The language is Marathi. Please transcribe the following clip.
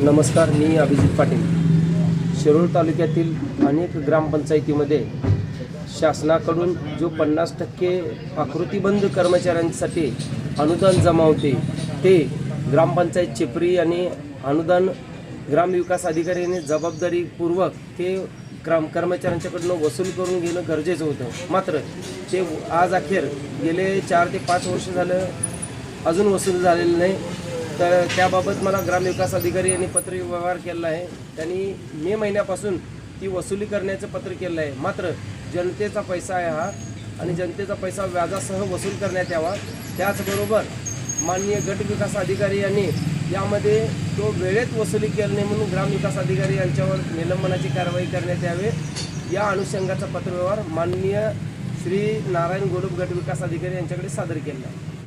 नमस्कार मी अभिजित पाटील. शिरोळ तालुक्यातील अनेक ग्रामपंचायतीमध्ये शासनाकडून जो पन्नास टक्के आकृतीबंद कर्मचाऱ्यांसाठी अनुदान जमा होते ते ग्रामपंचायत चिपरी आणि अनुदान ग्रामविकास अधिकाऱ्याने जबाबदारीपूर्वक ते ग्राम कर्मचाऱ्यांच्याकडनं वसूल करून घेणं गरजेचं होतं. मात्र ते आज अखेर गेले चार ते पाच वर्ष झालं अजून वसूल झालेलं नाही. तर त्याबाबत मला ग्रामविकास अधिकारी यांनी पत्र व्यवहार केला आहे. त्यांनी मे महिन्यापासून ती वसुली करण्याचं पत्र केलं आहे. मात्र जनतेचा पैसा आहे हा आणि जनतेचा पैसा व्याजासह वसूल करण्यात यावा. त्याचबरोबर माननीय गट विकास अधिकारी यांनी यामध्ये तो वेळेत वसुली केली नाही म्हणून ग्रामविकास अधिकारी यांच्यावर निलंबनाची कारवाई करण्यात यावे. या अनुषंगाचा पत्रव्यवहार माननीय श्री नारायण गोलप गट विकास अधिकारी यांच्याकडे सादर केला आहे.